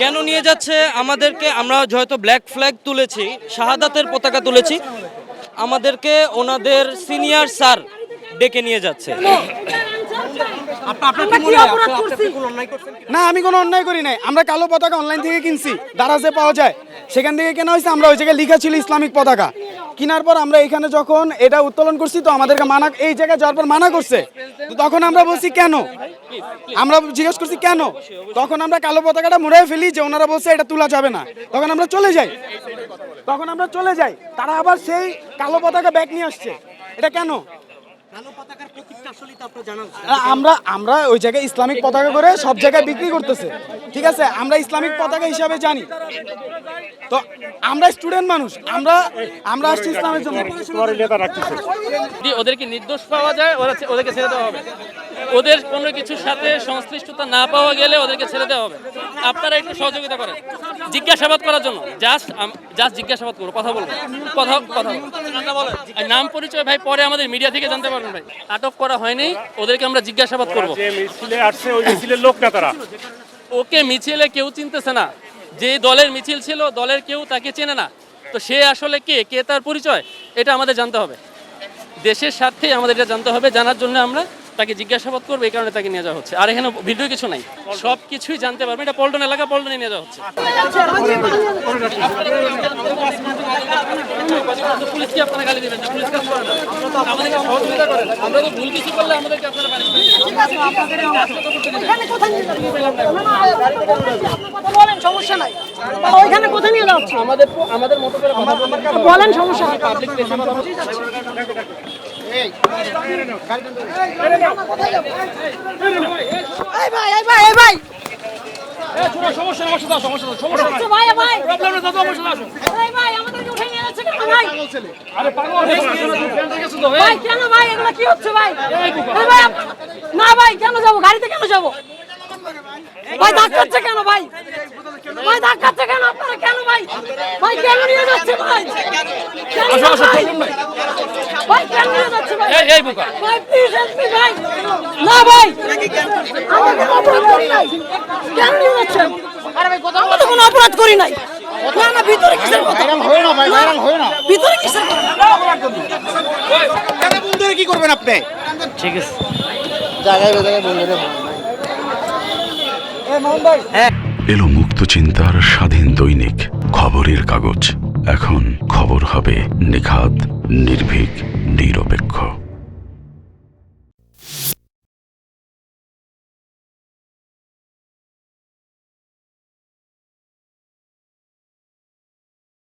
কেন নিয়ে যাচ্ছে? আমাদেরকে আমরা হয়তো ব্ল্যাক ফ্ল্যাগ তুলেছি শাহাদাতের পতাকা তুলেছি আমাদেরকে ওনাদের সিনিয়র স্যার ডেকে নিয়ে যাচ্ছে। না আমি কোনো অন্যায় করি নাই। আমরা কালো পতাকা অনলাইন থেকে কিনছি দারাজে পাওয়া যায়। সেখান থেকে কেনা হয়েছে আমরা ওই জায়গায় লেখা ছিল ইসলামিক পতাকা। কেনার পর আমরা এখানে যখন এটা উত্তোলন করছি, তো আমাদেরকে মানা, এই জায়গায় যাওয়ার পর মানা করছে। তো তখন আমরা বলছি, কেন? আমরা জিজ্ঞেস করছি, কেন? তখন আমরা কালো পতাকাটা মুড়াই ফেলি যে ওনারা বলছে, এটা তোলা যাবে না। তখন আমরা চলে যাই। তখন আমরা চলে যাই। তারা আবার সেই কালো পতাকা ব্যাগ নিয়ে আসছে। এটা কেন? আ- আমরা আমরা ওই জায়গায় ইসলামিক পতাকা করে সব জায়গায় বিক্রি করতেছে। ঠিক আছে? আমরা ইসলামিক পতাকা হিসাবে জানি। তো আমরা স্টুডেন্ট মানুষ। আমরা আমরা আসছি ইসলামের জন্য। ওদেরকে নির্দোষ পাওয়া যায় ওরা ওদেরকে ছেড়ে দেওয়া হবে। ওদের কোনো কিছুর সাথে সংশ্লিষ্টতা না পাওয়া গেলে ওদেরকে ছেড়ে দেওয়া হবে। আপনারা একটু সহযোগিতা করেন। জিজ্ঞাসাবাদ করার জন্য। জাস্ট জাস্ট জিজ্ঞাসাবাদ করব কথা বলব কথা কথা। নাম পরিচয় ভাই পরে আমাদের মিডিয়া থেকে জানতে পারবেন ভাই। আটক করা হয়নি। ওদেরকে আমরা জিজ্ঞাসাবাদ করব। লোক না তারা? ওকে মিছিলে কেউ চিনতেছে না। যে দলের মিছিল ছিল দলের কেউ তাকে চেনে না। তো সে আসলে কে? কে তার পরিচয়? এটা আমাদের জানতে হবে। দেশের স্বার্থে আমাদের এটা জানতে হবে। জানার জন্য আমরা তাকে জিজ্ঞাসাবাদ করবে এই কারণে তাকে নিয়ে যাওয়া হচ্ছে। আর এখানে ভিডিও কিছু নাই। সব কিছুই জানতে পারবে। এটা পল্টন এলাকা পল্টনে নিয়ে যাওয়া হচ্ছে। পুলিশ কি আপনারা গালি দিবেন? পুলিশ কাজ করে না। আমাদেরকে সহযোগিতা করেন। আমরা তো ভুল কিছু করলে আমাদেরকে আপনারা punishment দিবেন। এখানে কোথায় নিয়ে যাচ্ছি? আপনি কথা বলেন সমস্যা নাই। ওইখানে কোথায় নিয়ে যাচ্ছি আমাদের আমাদের মতো করে বলেন সমস্যা পাবলিক আচ্ছা, না ভাই কেন ভাই আরে পাগল তো ভাই ভাই না ভাই কেন যাব গাড়িতে কেন যাব ভাই ধাক্কাচ্ছে কেন ভাই ভাই ধাক্কাচ্ছে কেন আপনারা কেন ভাই ভাই কেন নিয়ে যাচ্ছে ভাই ভাই এই বুকা। না ভাই। কোনো অপরাধ করি নাই কেন নিয়ে যাচ্ছেন আরে ভাই কথা আমরা তো কোনো অপরাধ করি নাই। না না ভিতরে কিসের কথা? ভাইরাল হয় না ভাই ভাইরাল হয় না। ভিতরে কিসের কথা? বন্ধুরে কি করবেন আপনি এলো মুক্ত চিন্তার স্বাধীন দৈনিক খবরের কাগজ। এখন খবর হবে নিখাত নির্ভীক নিরপেক্ষ।